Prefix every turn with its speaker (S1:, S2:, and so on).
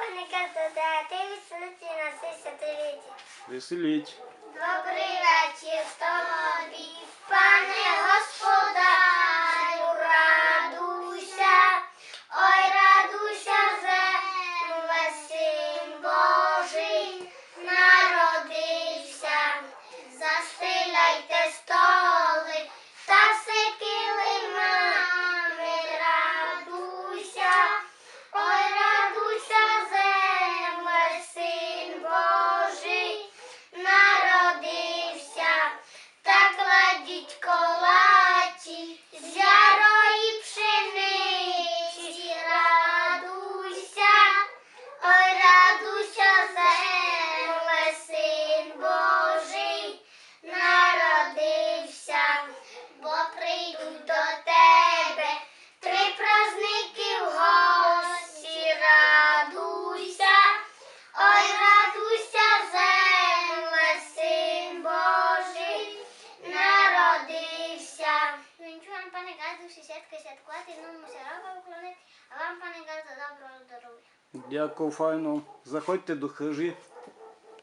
S1: пане Добрый відсунуті на десятиліття.
S2: Веселіть.
S1: Добрий вечір тобі, вам, пане Газу, сусідка святкувати, ну мусорова уклонити, а вам, пане Газу, доброго здоров'я.
S2: Дякую, файно. Заходьте до хижі.